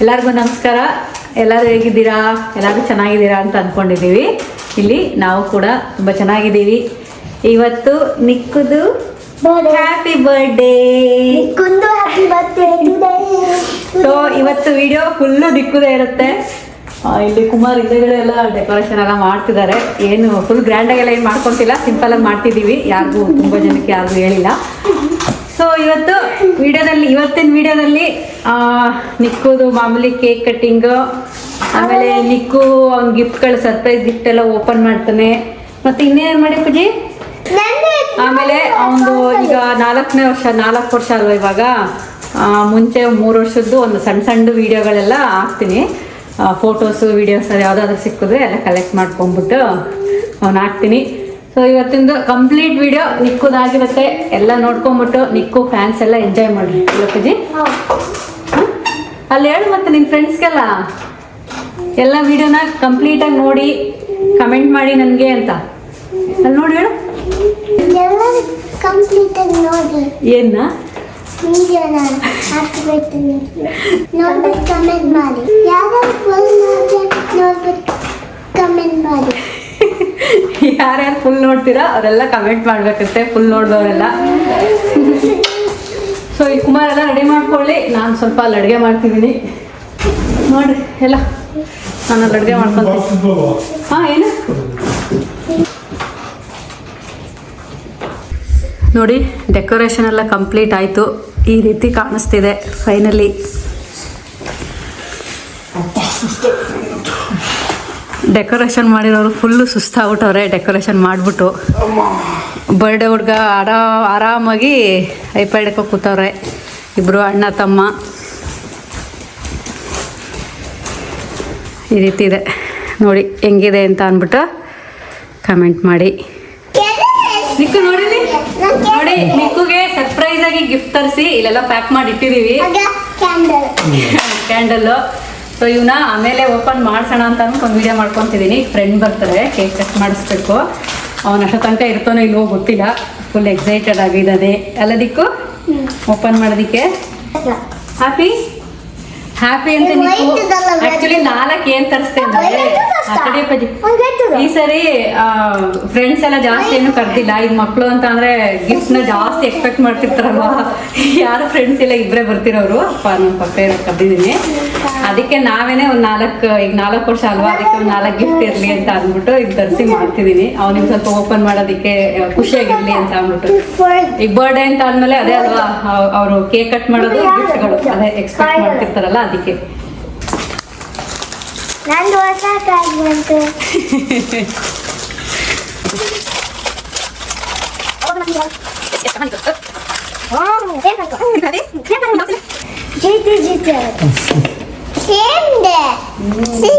ಎಲ್ಲರಿಗೂ ನಮಸ್ಕಾರ. ಎಲ್ಲರೂ ಹೇಗಿದ್ದೀರಾ? ಎಲ್ಲರೂ ಚೆನ್ನಾಗಿದ್ದೀರಾ ಅಂತ ಅಂದ್ಕೊಂಡಿದ್ದೀವಿ ಇಲ್ಲಿ ನಾವು ಕೂಡ ತುಂಬ ಚೆನ್ನಾಗಿದ್ದೀವಿ. ಇವತ್ತು ನಿಕ್ಕುದು ಹ್ಯಾಪಿ ಬರ್ಡೇ ಸೊ ಇವತ್ತು ವಿಡಿಯೋ ಫುಲ್ಲು ದಿಕ್ಕುದೇ ಇರುತ್ತೆ. ಇಲ್ಲಿ ಕುಮಾರ್ ಹಿಂದೆಗಡೆ ಎಲ್ಲ ಡೆಕೋರೇಷನ್ ಎಲ್ಲ ಮಾಡ್ತಿದ್ದಾರೆ. ಏನು ಫುಲ್ ಗ್ರ್ಯಾಂಡಾಗೆಲ್ಲ ಏನು ಮಾಡ್ಕೊತಿಲ್ಲ ಸಿಂಪಲಾಗಿ ಮಾಡ್ತಿದ್ದೀವಿ ಯಾರಿಗೂ ತುಂಬ ಜನಕ್ಕೆ ಯಾರಿಗೂ ಹೇಳಿಲ್ಲ. ಸೊ ಇವತ್ತು ವಿಡಿಯೋದಲ್ಲಿ ಇವತ್ತಿನ ವಿಡಿಯೋದಲ್ಲಿ ನಿಕ್ಕುದು ಮಾಮೂಲಿ ಕೇಕ್ ಕಟ್ಟಿಂಗು ಆಮೇಲೆ ನಿಕ್ಕು ಅವ್ನ ಗಿಫ್ಟ್ಗಳು ಸರ್ಪ್ರೈಸ್ ಗಿಫ್ಟ್ ಎಲ್ಲ ಓಪನ್ ಮಾಡ್ತಾನೆ. ಮತ್ತು ಇನ್ನೇನು ಮಾಡಿ ಪೂಜಿ? ಆಮೇಲೆ ಅವನು ಈಗ ನಾಲ್ಕನೇ ವರ್ಷ ನಾಲ್ಕು ವರ್ಷ ಅಲ್ವಾ ಇವಾಗ? ಮುಂಚೆ ಮೂರು ವರ್ಷದ್ದು ಒಂದು ಸಣ್ಣ ಸಣ್ಣ ವಿಡಿಯೋಗಳೆಲ್ಲ ಹಾಕ್ತೀನಿ. ಫೋಟೋಸು ವೀಡಿಯೋಸ್ ಅದು ಯಾವುದಾದ್ರೂ ಸಿಕ್ಕಿದ್ರೆ ಎಲ್ಲ ಕಲೆಕ್ಟ್ ಮಾಡ್ಕೊಂಡ್ಬಿಟ್ಟು ಅವ್ನು ಹಾಕ್ತೀನಿ. ಸೊ ಇವತ್ತಿಂದು ಕಂಪ್ಲೀಟ್ ವಿಡಿಯೋ ನಿಕ್ಕುದಾಗಿರುತ್ತೆ. ಎಲ್ಲ ನೋಡ್ಕೊಂಬಿಟ್ಟು ನಿಕ್ಕು ಫ್ಯಾನ್ಸ್ ಎಲ್ಲ ಎಂಜಾಯ್ ಮಾಡ್ರಿ. ಲೋಕಜಿ ಅಲ್ಲಿ ಹೇಳು ಮತ್ತೆ ನಿನ್ನ ಫ್ರೆಂಡ್ಸ್ಗೆಲ್ಲ ಎಲ್ಲ ವಿಡಿಯೋನ ಕಂಪ್ಲೀಟಾಗಿ ನೋಡಿ ಕಮೆಂಟ್ ಮಾಡಿ ನನಗೆ ಅಂತ. ಅಲ್ಲಿ ನೋಡಿ ಹೇಳು. ಎಲ್ಲರೂ ವಿಡಿಯೋನ ಹಾಕಬೇಕು ನೋಡ್ಬಿಟ್ಟು ಕಮೆಂಟ್ ಮಾಡಿ. ಯಾರು ಫುಲ್ ನೋಡಿ ನೋಡ್ಬಿಟ್ಟು ಕಮೆಂಟ್ ಮಾಡಿ. ಯಾರ್ಯಾರು ಫುಲ್ ನೋಡ್ತೀರಾ, ಅವರೆಲ್ಲ ಕಮೆಂಟ್ ಮಾಡ್ಬೇಕಂತೆ ಫುಲ್ ನೋಡಿದವರೆಲ್ಲ. ಸೊ ಈ ಕುಮಾರ್ ಎಲ್ಲ ರೆಡಿ ಮಾಡ್ಕೊಳ್ಳಿ. ನಾನು ಸ್ವಲ್ಪ ಅಲ್ಲಿ ಅಡುಗೆ ಮಾಡ್ತಿದ್ದೀನಿ. ನೋಡ್ರಿ, ಎಲ್ಲ. ನಾನು ಅಲ್ಲಿ ಅಡುಗೆ ಮಾಡ್ಕೊತೀನಿ. ಹಾಂ, ಏನು? ನೋಡಿ ಡೆಕೋರೇಷನ್ ಎಲ್ಲ ಕಂಪ್ಲೀಟ್ ಆಯಿತು. ಈ ರೀತಿ ಕಾಣಿಸ್ತಿದೆ ಫೈನಲಿ ಡೆಕೋರೇಷನ್ ಮಾಡಿರೋರು ಫುಲ್ಲು ಸುಸ್ತಾಗ್ಬಿಟ್ಟವ್ರೆ ಡೆಕೋರೇಷನ್ ಮಾಡಿಬಿಟ್ಟು. ಬರ್ಡೇ ಹುಡ್ಗ ಆರಾ, ಆರಾಮಾಗಿ ಐಪ್ಯಾಡ್ ಹಿಡ್ಕೊಂಡು ಕೂತವ್ರೆ ಇಬ್ಬರು ಅಣ್ಣ, ತಮ್ಮ. ಈ ರೀತಿ ಇದೆ. ನೋಡಿ, ಹೆಂಗಿದೆ ಅಂತ ಅಂದ್ಬಿಟ್ಟು ಕಮೆಂಟ್ ಮಾಡಿ. ನಿಕ್ಕು ನೋಡಿಲಿ ನೋಡಿ ನಿಕ್ಕುಗೆ ಸರ್ಪ್ರೈಸ್ ಆಗಿ ಗಿಫ್ಟ್ ತರಿಸಿ ಇಲ್ಲೆಲ್ಲ ಪ್ಯಾಕ್ ಮಾಡಿ ಇಟ್ಟಿದೀವಿ ಕ್ಯಾಂಡಲ್ ಸೊ ಇವನ್ನ ಆಮೇಲೆ ಓಪನ್ ಮಾಡ್ಸೋಣ ಅಂತ ಒಂದು ವಿಡಿಯೋ ಮಾಡ್ಕೊತಿದ್ದೀನಿ ಫ್ರೆಂಡ್ ಬರ್ತಾರೆ ಕೇಕ್ ಕಟ್ ಮಾಡಿಸ್ಬೇಕು. ಅವನ ಅಷ್ಟು ತನಕ ಇರ್ತಾನೋ ಇಲ್ವೋ ಗೊತ್ತಿಲ್ಲ. ಫುಲ್ ಎಕ್ಸೈಟೆಡ್ ಆಗಿದ್ದಾನೆ. ಅಲ್ಲದಿಕ್ಕು ಓಪನ್ ಮಾಡೋದಕ್ಕೆ? ಹ್ಯಾಪಿ ಹ್ಯಾಪಿ ಅಂತ. ಆಕ್ಚುಲಿ ನಾಲ್ಕು ಏನ್ ತರಿಸ್ತೇನೆ ಅಂದ್ರೆ ಈ ಸರಿ ಫ್ರೆಂಡ್ಸ್ ಎಲ್ಲ ಜಾಸ್ತಿ ಏನು ಕರ್ದಿಲ್ಲ. ಈಗ ಮಕ್ಕಳು ಅಂತ ಅಂದ್ರೆ ಗಿಫ್ಟ್ನ ಜಾಸ್ತಿ ಎಕ್ಸ್ಪೆಕ್ಟ್ ಮಾಡ್ತಿರ್ತಾರಲ್ವಾ? ಯಾರು ಫ್ರೆಂಡ್ಸ್ ಎಲ್ಲ ಇಬ್ಬರೇ ಬರ್ತಿರೋರು. ಅಪ್ಪ ನಮ್ಮ ಪಪ್ಪ ಕರ್ದಿದ್ದೀನಿ. ಅದಕ್ಕೆ ನಾವೇನೆ ಒಂದ್ ನಾಲ್ಕು ಈಗ ನಾಲ್ಕು ವರ್ಷ ಅಲ್ವಾ? ಅದಕ್ಕೆ ಒಂದ್ ನಾಲ್ಕು ಗಿಫ್ಟ್ ಇರ್ಲಿ ಅಂತ ಅಂದ್ಬಿಟ್ಟು ಈಗ ತರಿಸಿ ಮಾಡ್ತಿದ್ದೀನಿ ಅವ್ನಿಗೆ ಸ್ವಲ್ಪ ಓಪನ್ ಮಾಡೋದಕ್ಕೆ ಖುಷಿಯಾಗಿರ್ಲಿ ಅಂತ ಅಂದ್ಬಿಟ್ಟು. ಈಗ ಬರ್ಡೇ ಅಂತ ಆದ್ಮೇಲೆ ಅದೇ ಅಲ್ವಾ? ಅವರು ಕೇಕ್ ಕಟ್ ಮಾಡೋದು ಗಿಫ್ಟ್ಗಳು ಅದೇ ಎಕ್ಸ್ಪೆಕ್ಟ್ ಮಾಡ್ತಿರ್ತಾರಲ್ಲ ಅದಕ್ಕೆ. ಜೀತಿ ಜೀತಿ. ಸೇಮ್ ಡೆ ಸಿ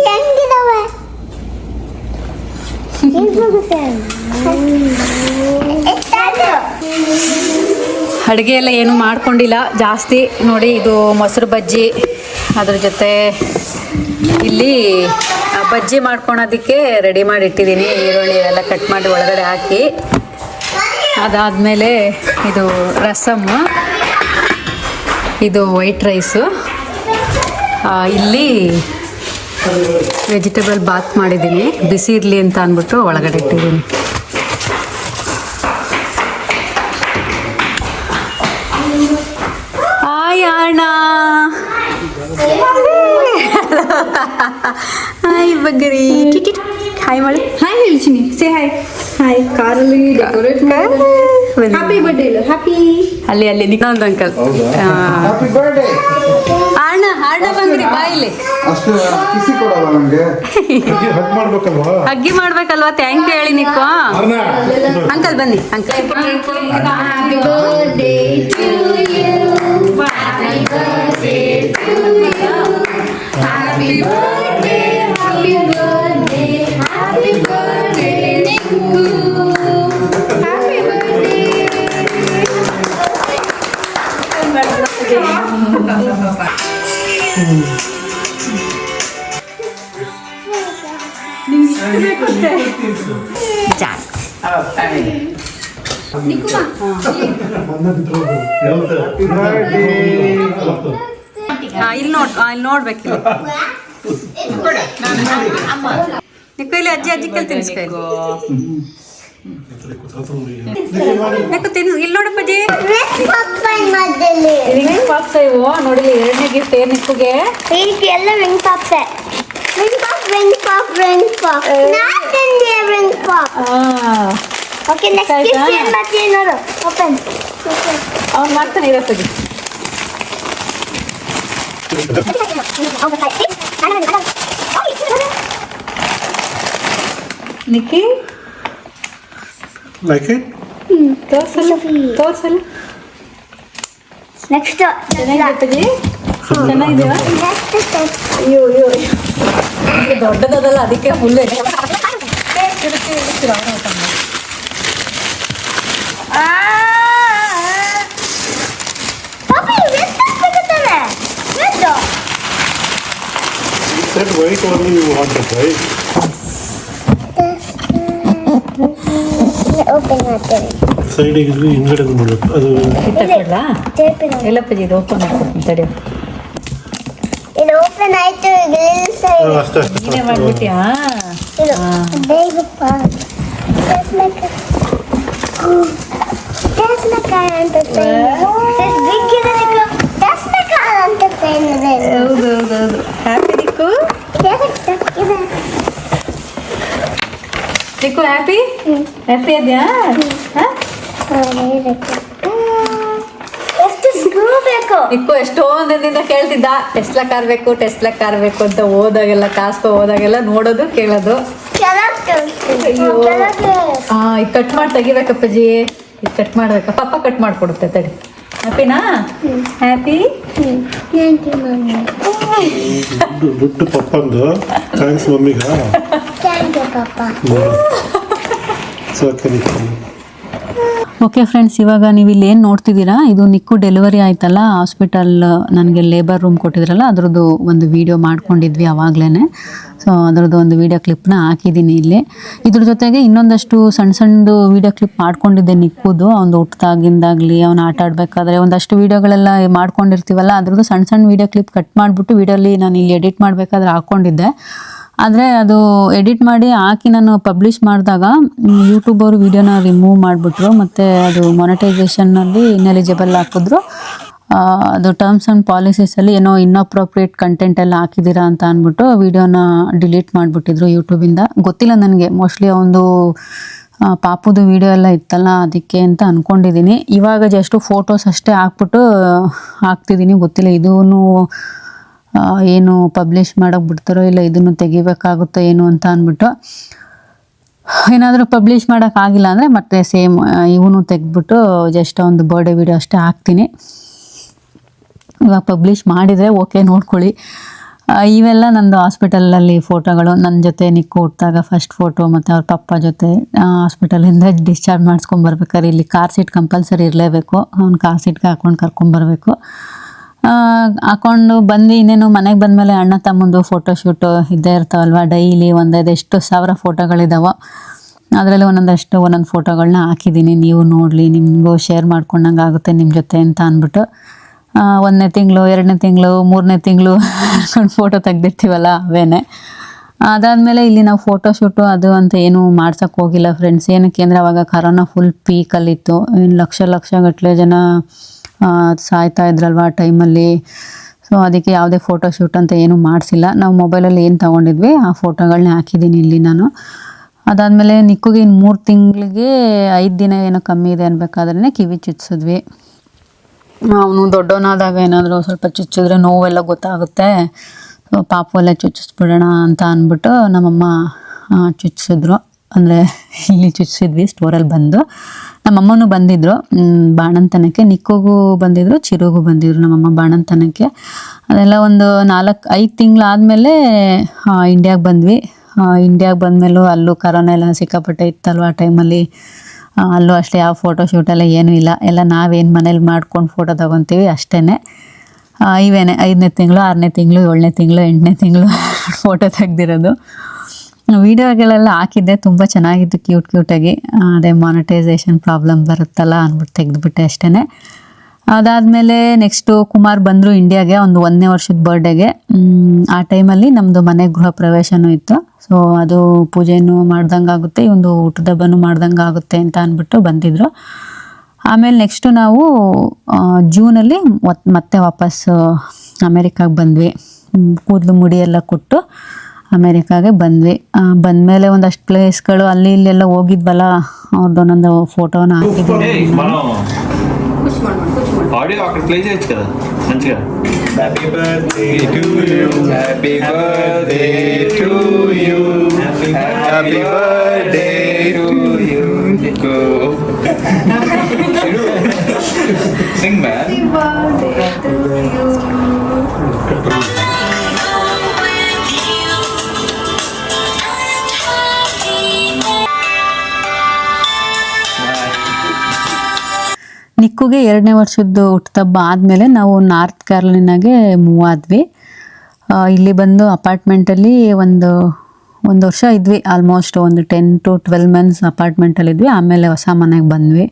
ಅಡುಗೆ ಎಲ್ಲ ಏನು ಮಾಡ್ಕೊಂಡಿಲ್ಲ. ಜಾಸ್ತಿ ನೋಡಿ ಇದು ಮೊಸರು ಬಜ್ಜಿ, ಅದ್ರ ಜೊತೆ ಇಲ್ಲಿ ಬಜ್ಜಿ ಮಾಡ್ಕೊಳೋದಕ್ಕೆ ರೆಡಿ ಮಾಡಿ ಇಟ್ಟಿದ್ದೀನಿ ಈರುಳ್ಳಿ ಎಲ್ಲ ಕಟ್ ಮಾಡಿ ಒಳಗಡೆ ಹಾಕಿ. ಅದಾದಮೇಲೆ ಇದು ರಸಮ್ ಇದು ವೈಟ್ ರೈಸು ಇಲ್ಲಿ ವೆಜಿಟೇಬಲ್ ಬಾತ್ ಮಾಡಿದ್ದೀನಿ. ಬಿಸಿ ಇರಲಿ ಅಂತ ಅಂದ್ಬಿಟ್ಟು ಒಳಗಡೆ ಇಟ್ಟಿದ್ದೀನಿ. ಹಾಯ್ ಅಣ್ಣ ಹಾಯ್ ಬಗ್ಗರಿ. ಹಾಯ್ ಮಾಡಿ. ಹಾಯ್ ಹೇಳ್ತೀನಿ ಸೇ ಹಾಯ್ ಹಾಯ್ ಕಾರಲ್ಲಿ ಡೆಕೋರೇಟ್ ಹ್ಯಾಪಿ ಬರ್ಡೇ ಹ್ಯಾಪಿ ಅಲ್ಲಿ ಅಲ್ಲಿ ಇನ್ನೊಂದು ಅಂಕಲ್ ಹ್ಯಾಪಿ ಬರ್ಡೇ ಅಣ್ಣ ಬಂದ್ರಿ ಬಾಯಿಲಿ. ಇಲ್ಲಿ ಅಷ್ಟು ಕಿಸಿ ಕೊಡಲ್ಲ ನನಗೆ ಹಗ್ ಮಾಡ್ಬೇಕಲ್ವಾ? ಅಗ್ಗಿ ಮಾಡ್ಬೇಕಲ್ವಾ? ಥ್ಯಾಂಕ್ ಯು ಹೇಳಿ ನಿಕ್ಕ. ಅಂಕಲ್ ಬನ್ನಿ ಅಂಕಲ್ ಇಲ್ಲಿ ನೋಡ್ ಇಲ್ಲಿ ನೋಡ್ಬೇಕಿಲ್ಲ ನಿಕ್ಕು ಇಲ್ಲಿ ಅಜ್ಜಿ ಅಜ್ಜಿ ಕೈಲಿ ರಿಂಗ್ ಬಾಕ್ಸ್ ಇವು? ನೋಡಿಲಿ ಎರಡನೇ ಗಿಫ್ಟ್ ಏನ್ ನಿಕ್ಕುಗೆ ಎಲ್ಲ ring pops ring pop ring pop ತಂದೆ ಓಕೆ ನೆಕ್ಸ್ಟ್? ಗಿಫ್ಟ್ ಏನ್ ನೋಡು. ಓಪನ್ ಅವ್ನು ಮಾಡ್ತಾನೆ ನಿಕ್ಕಿ? ಲೈಕ್ ಇಟ್ ತೋರ್ಸಲ್ಲ ತೋರ್ಸಲ್ಲ ನೆಕ್ಸ್ಟ್ ಚೆನ್ನಾಗಿತ್ತಜ್ಜಿ ಚೆನ್ನಾಗಿದೆಯಾ ನೆಕ್ಸ್ಟ್ ಅಯ್ಯೋ ಅಯ್ಯೋ ಇದು ದೊಡ್ಡದಲ್ಲ ಅದಕ್ಕೆ ಫುಲ್ ಪಾಪಿ ಎಷ್ಟು ಸಿಗುತ್ತದೆ ಎಷ್ಟು ಸೆಟ್ ವೈಟ್ ಓನ್ಲಿ ಓಪನ್ ಮಾಡ್ತೇನೆ. ಸೈಡಿಗೆ ಹಿಂದ್ಗಡೆ ಮಾಡಬೇಕು ಅದು ತಗೊಳ್ಳ ಟೇಪಿನ ಎಲ್ಲಪ್ಪಜಿ ಇದು ಓಪನ್ ಮಾಡ್ಕೊಡ್ತೀನಿ ತಡಿ. ಇದು ಓಪನ್ ಆಯ್ತು ಸೈಡ್ ಅಷ್ಟೇ ಅಷ್ಟೇ ನೀನೇ ಮಾಡ್ಬಿಟ್ಯಾ? ಇದು ಬೇಗಪ್ಪ ಟೆಸ್ಲಕಾಯ ಅಂತ ಬಿಗ್ಗಿದೆ ಟೆಸ್ಲಕಾಯ ಅಂತ ಪೇನ್ ಇದೆ. ಹೌದು ಹೌದು ಹೌದು. ಹ್ಯಾಪಿ ದಿಕ್ಕು? ಇದೆ ದಿಕ್ಕು ಹ್ಯಾಪಿ ಹ್ಯಾಪಿ ಇದೆಯಾ? ಹಾಂ? ಎಷ್ಟು ಸ್ಕ್ರೂ ಬೇಕು? ಇಕ್ಕು ಎಷ್ಟೊಂದು ದಿನದಿಂದ ಕೇಳ್ತಿದ್ದ? ಟೆಸ್ಲಾ ಕಾರ್ ಬೇಕು ಟೆಸ್ಲಾ ಕಾರ್ ಬೇಕು ಅಂತ ಹೋದಾಗೆಲ್ಲ ಕಾಸ್ಕೊ ಹೋದಾಗೆಲ್ಲ ನೋಡೋದು ಕೇಳೋದು. ಹಾ ತೋರಿಸ್ತೀನಿ ಅಯ್ಯೋ. ಆ ಈಗ ಕಟ್ ಮಾಡಿ ತೆಗಿಬೇಕಪ್ಪಜಿ ಈಗ ಕಟ್ ಮಾಡ್ಬೇಕಾ. ಪಪ್ಪ ಕಟ್ ಮಾಡಿಕೊಡುತ್ತೆ ತಡಿ. ಹ್ಯಾಪಿನಾ ಹ್ಯಾಪಿ ಥ್ಯಾಂಕ್ ಯು ಮಮ್ಮಿ. ದುಡ್ಡು ಪಪ್ಪಂದು. ಥ್ಯಾಂಕ್ಸ್ ಮಮ್ಮಿಗ. ಥ್ಯಾಂಕ್ ಯು ಪಾಪ ಸಾಕೆ ಓಕೆ ಫ್ರೆಂಡ್ಸ್ ಇವಾಗ ನೀವು ಇಲ್ಲಿ ಏನು ನೋಡ್ತಿದ್ದೀರಾ? ಇದು ನಿಕ್ಕು ಡೆಲಿವರಿ ಆಯ್ತಲ್ಲ? ಹಾಸ್ಪಿಟಲ್ ನನಗೆ ಲೇಬರ್ ರೂಮ್ ಕೊಟ್ಟಿದ್ರಲ್ಲ, ಅದ್ರದ್ದು ಒಂದು ವಿಡಿಯೋ ಮಾಡ್ಕೊಂಡಿದ್ವಿ ಆವಾಗಲೇ ಸೊ ಅದರದ್ದು ಒಂದು ವೀಡಿಯೋ ಕ್ಲಿಪ್ನ ಹಾಕಿದ್ದೀನಿ ಇಲ್ಲಿ. ಇದ್ರ ಜೊತೆಗೆ ಇನ್ನೊಂದಷ್ಟು ಸಣ್ಣ ಸಣ್ಣದು ವೀಡಿಯೋ ಕ್ಲಿಪ್ ಮಾಡ್ಕೊಂಡಿದ್ದೆ ನಿಕ್ಕುದು. ಅವ್ನು ಹುಟ್ಟದಾಗಿಂದಾಗಲಿ ಅವ್ನು ಆಟ ಆಡಬೇಕಾದ್ರೆ ಒಂದಷ್ಟು ವೀಡಿಯೋಗಳೆಲ್ಲ ಮಾಡ್ಕೊಂಡಿರ್ತೀವಲ್ಲ, ಅದ್ರದ್ದು ಸಣ್ಣ ಸಣ್ಣ ವೀಡಿಯೋ ಕ್ಲಿಪ್ ಕಟ್ ಮಾಡಿಬಿಟ್ಟು ವೀಡಿಯೋಲಿ ನಾನು ಇಲ್ಲಿ ಎಡಿಟ್ ಮಾಡಬೇಕಾದ್ರೆ ಹಾಕ್ಕೊಂಡಿದ್ದೆ ಆದರೆ ಅದು ಎಡಿಟ್ ಮಾಡಿ ಹಾಕಿ ನಾನು ಪಬ್ಲಿಷ್ ಮಾಡಿದಾಗ ಯೂಟ್ಯೂಬ್ ಅವರು ವಿಡಿಯೋನ ರಿಮೂವ್ ಮಾಡಿಬಿಟ್ರು. ಮತ್ತು ಅದು ಮೊನಟೈಸೇಷನ್ನಲ್ಲಿ ಇನ್ಎಲಿಜಿಬಲ್ ಹಾಕಿದ್ರು. ಅದು ಟರ್ಮ್ಸ್ ಆ್ಯಂಡ್ ಪಾಲಿಸೀಸಲ್ಲಿ ಏನೋ ಇನ್ನಪ್ರೋಪ್ರಿಯೇಟ್ ಕಂಟೆಂಟ್ ಎಲ್ಲ ಹಾಕಿದ್ದೀರಾ ಅಂತ ಅಂದ್ಬಿಟ್ಟು ವಿಡಿಯೋನ ಡಿಲೀಟ್ ಮಾಡಿಬಿಟ್ಟಿದ್ರು ಯೂಟ್ಯೂಬಿಂದ ಗೊತ್ತಿಲ್ಲ ನನಗೆ. ಮೋಸ್ಟ್ಲಿ ಒಂದು ಪಾಪುದು ವಿಡಿಯೋ ಎಲ್ಲ ಇತ್ತಲ್ಲ, ಅದಕ್ಕೆ ಅಂತ ಅಂದ್ಕೊಂಡಿದ್ದೀನಿ ಇವಾಗ ಜಸ್ಟು ಫೋಟೋಸ್ ಅಷ್ಟೇ ಹಾಕ್ಬಿಟ್ಟು ಹಾಕ್ತಿದ್ದೀನಿ ಗೊತ್ತಿಲ್ಲ ಇದೂ ಏನು ಪಬ್ಲಿಷ್ ಮಾಡೋಕೆ ಬಿಡ್ತಾರೋ ಇಲ್ಲ ಇದನ್ನು ತೆಗಿಬೇಕಾಗುತ್ತೋ ಏನು ಅಂತ ಅಂದ್ಬಿಟ್ಟು ಏನಾದರೂ ಪಬ್ಲಿಷ್ ಮಾಡೋಕ್ಕಾಗಿಲ್ಲ ಅಂದರೆ ಮತ್ತೆ ಸೇಮ್ ಇವನು ತೆಗೆದ್ಬಿಟ್ಟು ಜಸ್ಟ್ ಒಂದು ಬರ್ಡೇ ವಿಡಿಯೋ ಅಷ್ಟೇ ಹಾಕ್ತೀನಿ. ಇವಾಗ ಪಬ್ಲಿಷ್ ಮಾಡಿದರೆ ಓಕೆ ನೋಡ್ಕೊಳ್ಳಿ. ಇವೆಲ್ಲ ನಂದು ಹಾಸ್ಪಿಟಲಲ್ಲಿ ಫೋಟೋಗಳು ನನ್ನ ಜೊತೆ ನಿಕ್ಕು ಹುಟ್ಟಿದಾಗ ಫಸ್ಟ್ ಫೋಟೋ ಮತ್ತು ಅವ್ರ ಪಪ್ಪ ಜೊತೆ ಹಾಸ್ಪಿಟಲಿಂದ ಡಿಸ್ಚಾರ್ಜ್ ಮಾಡಿಸ್ಕೊಂಬರ್ಬೇಕಾದ್ರೆ ಇಲ್ಲಿ ಕಾರ್ ಸೀಟ್ ಕಂಪಲ್ಸರಿ ಇರಲೇಬೇಕು. ಅವ್ನು ಕಾರ್ ಸೀಟ್ಗೆ ಹಾಕೊಂಡು ಕರ್ಕೊಂಬರ್ಬೇಕು ಆ, ಹಾಕೊಂಡು ಬಂದು ಇನ್ನೇನು ಮನೆಗೆ ಬಂದಮೇಲೆ ಅಣ್ಣ ತಮ್ಮಂದು ಫೋಟೋಶೂಟು ಇದ್ದೇ ಇರ್ತಾವಲ್ವ ಡೈಲಿ ಒಂದೈದು ಎಷ್ಟು ಸಾವಿರ ಫೋಟೋಗಳಿದಾವ ಅದರಲ್ಲಿ ಒಂದೊಂದಷ್ಟು ಒಂದೊಂದು ಫೋಟೋಗಳನ್ನ ಹಾಕಿದ್ದೀನಿ ನೀವು ನೋಡಲಿ, ನಿಮಗೂ ಶೇರ್ ಮಾಡ್ಕೊಂಡಂಗೆ ಆಗುತ್ತೆ ನಿಮ್ಮ ಜೊತೆ ಅಂತ ಅಂದ್ಬಿಟ್ಟು. ಒಂದನೇ ತಿಂಗಳು, ಎರಡನೇ ತಿಂಗಳು, ಮೂರನೇ ತಿಂಗಳು ಫೋಟೋ ತೆಗ್ದಿರ್ತೀವಲ್ಲ ಅವೇನೆ. ಅದಾದಮೇಲೆ ಇಲ್ಲಿ ನಾವು ಫೋಟೋಶೂಟು ಅದು ಅಂತ ಏನು ಮಾಡ್ಸೋಕ್ಕೆ ಹೋಗಿಲ್ಲ ಫ್ರೆಂಡ್ಸ್ ಏನಕ್ಕೆ ಅಂದರೆ ಅವಾಗ ಕರೋನಾ ಫುಲ್ ಪೀಕಲ್ಲಿತ್ತು ಲಕ್ಷ ಲಕ್ಷಗಟ್ಟಲೆ ಜನ ಸಾಯ್ತಾ ಇದ್ರಲ್ವ ಆ ಟೈಮಲ್ಲಿ? ಸೊ ಅದಕ್ಕೆ ಯಾವುದೇ ಫೋಟೋ ಶೂಟ್ ಅಂತ ಏನೂ ಮಾಡಿಸಿಲ್ಲ. ನಾವು ಮೊಬೈಲಲ್ಲಿ ಏನು ತೊಗೊಂಡಿದ್ವಿ, ಆ ಫೋಟೋಗಳನ್ನ ಹಾಕಿದ್ದೀನಿ ಇಲ್ಲಿ ನಾನು. ಅದಾದಮೇಲೆ ನಿಕ್ಕುಗೆ ಇನ್ನು ಮೂರು ತಿಂಗಳಿಗೆ ಐದು ದಿನ ಏನೋ ಕಮ್ಮಿ ಇದೆ ಅನ್ಬೇಕಾದ್ರೆ ಕಿವಿ ಚುಚ್ಚಿಸಿದ್ವಿ ಅವನು ದೊಡ್ಡವನಾದಾಗ ಏನಾದರೂ ಸ್ವಲ್ಪ ಚುಚ್ಚಿದ್ರೆ ನೋವೆಲ್ಲ ಗೊತ್ತಾಗುತ್ತೆ. ಸೊ ಪಾಪು ಎಲ್ಲ ಚುಚ್ಚಿಸ್ಬಿಡೋಣ ಅಂತ ಅಂದ್ಬಿಟ್ಟು ನಮ್ಮಮ್ಮ ಚುಚ್ಚಿಸಿದ್ರು. ಚುಚ್ಸಿದ್ರು ಅಂದರೆ ಇಲ್ಲಿ ಚುಚ್ಚಿಸಿದ್ವಿ ಸ್ಟೋರಲ್ಲಿ ಬಂದು. ನಮ್ಮಮ್ಮನೂ ಬಂದಿದ್ರು. ಬಾಣಂತನಕ್ಕೆ. ನಿಕ್ಕೋಗೂ ಬಂದಿದ್ರು, ಚಿರುಗೂ ಬಂದಿದ್ರು ನಮ್ಮಮ್ಮ ಬಾಣಂತನಕ್ಕೆ. ಅದೆಲ್ಲ ಒಂದು ನಾಲ್ಕು, ಐದು ತಿಂಗಳಾದಮೇಲೆ ಇಂಡಿಯಾಗೆ ಬಂದ್ವಿ. ಇಂಡಿಯಾಗೆ ಬಂದಮೇಲೂ ಅಲ್ಲೂ ಕರೋನಾ ಎಲ್ಲ ಸಿಕ್ಕಾಪಟ್ಟೆ ಇತ್ತಲ್ವ ಆ ಟೈಮಲ್ಲಿ. ಅಲ್ಲೂ ಅಷ್ಟೇ ಯಾವ ಫೋಟೋ ಶೂಟೆಲ್ಲ ಏನೂ ಇಲ್ಲ. ಎಲ್ಲ ನಾವೇನು ಮನೇಲಿ ಮಾಡ್ಕೊಂಡು ಫೋಟೋ ತಗೊತೀವಿ ಅಷ್ಟೇ ಇವೇನೆ, ಐದನೇ ತಿಂಗಳು, ಆರನೇ ತಿಂಗಳು, ಏಳನೇ ತಿಂಗಳು, ಎಂಟನೇ ತಿಂಗಳು ಫೋಟೋ ತೆಗ್ದಿರೋದು. ವಿಡಿಯೋಗಳೆಲ್ಲ ಹಾಕಿದ್ದೆ, ತುಂಬ ಚೆನ್ನಾಗಿತ್ತು ಕ್ಯೂಟ್ ಕ್ಯೂಟಾಗಿ ಅದೇ ಮಾನಿಟೈಸೇಷನ್ ಪ್ರಾಬ್ಲಮ್ ಬರುತ್ತಲ್ಲ ಅಂದ್ಬಿಟ್ಟು ತೆಗೆದುಬಿಟ್ಟೆ ಅಷ್ಟೇ ಅದಾದಮೇಲೆ ನೆಕ್ಸ್ಟು ಕುಮಾರ್ ಬಂದರು ಇಂಡಿಯಾಗೆ ಒಂದು ಒಂದನೇ ವರ್ಷದ ಬರ್ಡೇಗೆ ಆ ಟೈಮಲ್ಲಿ ನಮ್ಮದು ಮನೆ ಗೃಹ ಪ್ರವೇಶನೂ ಇತ್ತು. ಸೊ ಅದು ಪೂಜೆನೂ ಮಾಡ್ದಂಗೆ ಆಗುತ್ತೆ ಒಂದು ಊಟದ ಹಬ್ಬನೂ ಮಾಡ್ದಂಗೆ ಆಗುತ್ತೆ ಅಂತ ಅಂದ್ಬಿಟ್ಟು ಬಂದಿದ್ರು. ಆಮೇಲೆ ನೆಕ್ಸ್ಟು ನಾವು ಜೂನಲ್ಲಿ ಮತ್ತೆ ವಾಪಸ್ ಅಮೇರಿಕಾಗೆ ಬಂದ್ವಿ. ಕೂದಲು ಮುಡಿಯೆಲ್ಲ ಕೊಟ್ಟು. ಅಮೇರಿಕಾಗೆ ಬಂದ್ವಿ ಆ, ಬಂದ್ಮೇಲೆ ಒಂದಷ್ಟು ಪ್ಲೇಸ್ಗಳು ಅಲ್ಲಿ ಇಲ್ಲೆಲ್ಲ ಹೋಗಿದ್ವಲ್ಲ ಅವ್ರದ್ದು ಒಂದೊಂದು ಫೋಟೋನ ಹಾಕಿದ್ದೀನಿ ఏయ్, మనం ఆడియో అక్కడ ప్లే చేయొచ్చు కదా మంచిగా happy birthday to you happy birthday to you happy birthday to you sing man ನಿಕ್ಕುಗೆ ಎರಡನೇ ವರ್ಷದ್ದು ಹುಟ್ಟುಹಬ್ಬ ಆದಮೇಲೆ ನಾವು ನಾರ್ತ್ ಕ್ಯಾರೋಲಿನಾಗೆ ಮೂವ್ ಆದ್ವಿ. ಇಲ್ಲಿ ಬಂದು ಅಪಾರ್ಟ್ಮೆಂಟಲ್ಲಿ ಒಂದು ಒಂದು ವರ್ಷ ಇದ್ವಿ. ಆಲ್ಮೋಸ್ಟ್ ಒಂದು ಟೆನ್ ಟು ಟ್ವೆಲ್ ಮಂತ್ಸ್ ಅಪಾರ್ಟ್ಮೆಂಟಲ್ಲಿದ್ವಿ ಆಮೇಲೆ ಹೊಸ ಮನೆಗೆ ಬಂದ್ವಿ.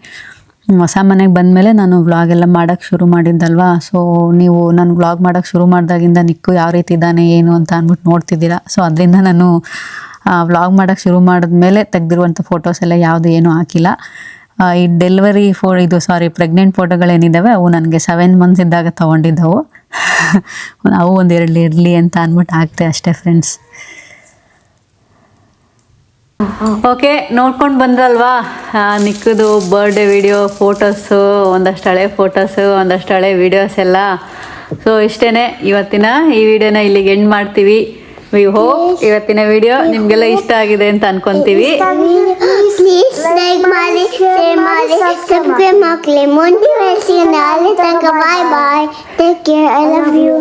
ಹೊಸ ಮನೆಗೆ ಬಂದಮೇಲೆ ನಾನು ವ್ಲಾಗ್ ಎಲ್ಲ ಮಾಡೋಕ್ಕೆ ಶುರು ಮಾಡಿದ್ದಲ್ವಾ ಸೊ ನೀವು ನಾನು ವ್ಲಾಗ್ ಮಾಡೋಕ್ಕೆ ಶುರು ಮಾಡಿದಾಗಿಂದ ನಿಕ್ಕು ಯಾವ ರೀತಿ ಇದ್ದಾನೆ, ಏನು ಅಂತ ಅಂದ್ಬಿಟ್ಟು ನೋಡ್ತಿದ್ದೀರ? ಸೊ ಅದರಿಂದ ನಾನು ವ್ಲಾಗ್ ಮಾಡೋಕ್ಕೆ ಶುರು ಮಾಡಿದ್ಮೇಲೆ ತೆಗೆದಿರುವಂಥ ಫೋಟೋಸ್ ಎಲ್ಲ ಯಾವುದು ಏನೂ ಹಾಕಿಲ್ಲ. ಈ ಡೆಲಿವರಿ ಫೋ ಇದು ಸಾರಿ ಪ್ರೆಗ್ನೆಂಟ್ ಫೋಟೋಗಳೇನಿದ್ದಾವೆ ಅವು ನನಗೆ ಸೆವೆನ್ ಮಂತ್ಸ್ ಇದ್ದಾಗ ತೊಗೊಂಡಿದ್ದವು. ಅವು ಒಂದೆರಡು ಇರಲಿ ಅಂತ ಅಂದ್ಬಿಟ್ಟು ಆಗ್ತೇ ಅಷ್ಟೇ ಫ್ರೆಂಡ್ಸ್ ಓಕೆ ನೋಡ್ಕೊಂಡು ಬಂದ್ರಲ್ವಾ? ನಿಕ್ಕದು ಬರ್ಡೇ ವಿಡಿಯೋ ಫೋಟೋಸು ಒಂದಷ್ಟು ಹಳೆ ಫೋಟೋಸು ಒಂದಷ್ಟು ಹಳೆ ವಿಡಿಯೋಸ್ ಎಲ್ಲ. ಸೊ ಇಷ್ಟೇ ಇವತ್ತಿನ ಈ ವಿಡಿಯೋನ ಇಲ್ಲಿಗೆ ಎಂಡ್ ಮಾಡ್ತೀವಿ. ವಿ ಹೋಪ್ ಇವತ್ತಿನ ವಿಡಿಯೋ ನಿಮಗೆಲ್ಲ ಇಷ್ಟ ಆಗಿದೆ ಅಂತ ಅನ್ಕೊಂತೀವಿ. please ಮಾಡಿ take care I love you